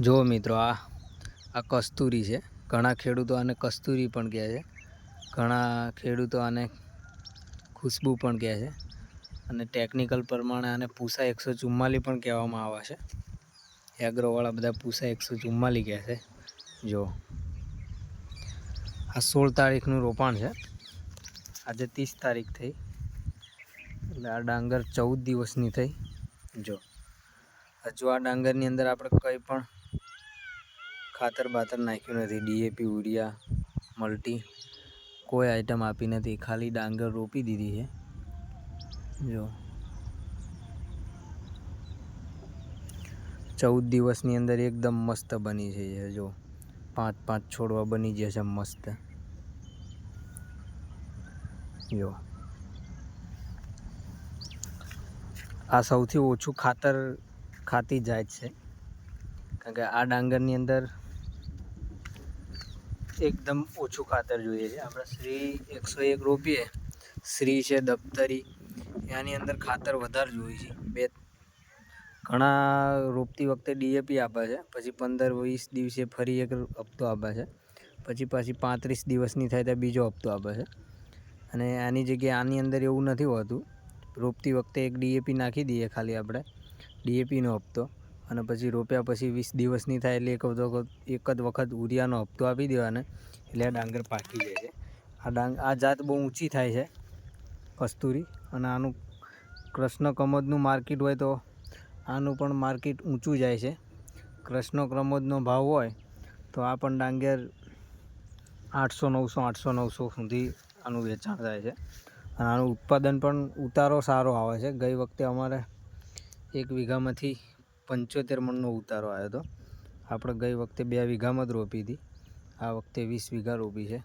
જો મિત્રો, આ આ કસ્તુરી છે. ઘણા ખેડૂતો આને કસ્તુરી પણ કહે છે. ઘણા ખેડૂતો આને ખુશ્બુ પણ કહે છે. અને ટેકનિકલ પ્રમાણે આને પૂસા એકસો ચુમ્માલી પણ કહેવામાં આવે છે. એગ્રોવાળા બધા પૂસા એકસો ચુમ્માલી કહે છે. જો આ સોળ તારીખનું રોપાણ છે. આજે ત્રીસ તારીખ થઈ. એટલે આ ડાંગર ચૌદ દિવસની થઈ. જો હજુ આ ડાંગરની અંદર આપણે કંઈ પણ ખાતર બાતર નાખ્યું નથી. ડીએપી યુરિયા, મલ્ટી, કોઈ આઈટમ આપી નથી. ખાલી ડાંગર રોપી દીધી છે. જો. ચૌદ દિવસની અંદર એકદમ મસ્ત બની છે જો. પાંચ પાંચ છોડવા બની જશે મસ્ત. જો. આ સૌથી ઓછું ખાતર ખાતી જાય છે. કારણ કે આ ડાંગરની અંદર એકદમ ઓછું ખાતર જોઈએ છે. આપણે શ્રી એકસો એક રોપીએ શ્રી છે દફતરી એની અંદર ખાતર વધારે જોઈએ છે. બે ઘણા રોપતી વખતે ડીએપી આપે છે. પછી પંદર વીસ દિવસે ફરી એક હપ્તો આપે છે. પછી પાછી પાંત્રીસ દિવસની થાય ત્યાં બીજો હપ્તો આપે છે. અને આની જગ્યાએ આની અંદર એવું નથી હોતું. રોપતી વખતે એક ડીએપી નાખી દઈએ ખાલી આપણે. ડીએપીનો હપ્તો. અને પછી રોપ્યા પછી વીસ દિવસની થાય એટલે એક વખત એક જ વખત ઉરિયાનો હપ્તો આપી દેવાને. એટલે આ ડાંગર પાકી જાય છે. આ ડાંગ આ જાત બહુ ઊંચી થાય છે, કસ્તુરી. અને આનું કૃષ્ણ કમોદનું માર્કેટ હોય તો આનું પણ માર્કેટ ઊંચું જાય છે. કૃષ્ણ કમોદનો ભાવ હોય તો આ પણ ડાંગર આઠસો, નવસો આઠસો, નવસો સુધી આનું વેચાણ થાય છે. અને આનું ઉત્પાદન પણ ઉતારો સારો આવે છે. ગઈ વખતે અમારે એક વીઘામાંથી પંચોતેર મણનો ઉતારો આવ્યો હતો. આપણે ગઈ વખતે બે વીઘામાં જ રોપી હતી. આ વખતે વીસ વીઘા રોપી છે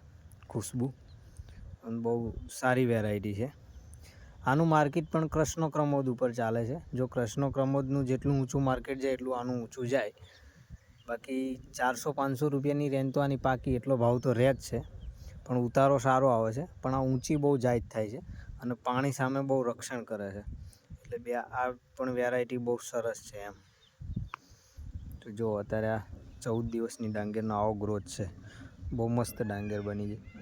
ખુશ્બુ. અને બહુ સારી વેરાયટી છે. આનું માર્કેટ પણ કૃષ્ણ ક્રમોદ ઉપર ચાલે છે. જો કૃષ્ણ ક્રમોદનું જેટલું ઊંચું માર્કેટ જાય, એટલું આનું ઊંચું જાય. બાકી ચારસો પાંચસો રૂપિયાની રેન્જ તો આની પાકી એટલો ભાવ તો રહે જ છે. પણ ઉતારો સારો આવે છે. પણ આ ઊંચી બહુ જાયજ થાય છે અને પાણી સામે બહુ રક્ષણ કરે છે. એટલે બે આ પણ વેરાયટી બહુ સરસ છે એમ. તો જો, અત્યારે આ ચૌદ દિવસની ડાંગરનો આવો ગ્રોથ છે. બહુ મસ્ત ડાંગર બની છે.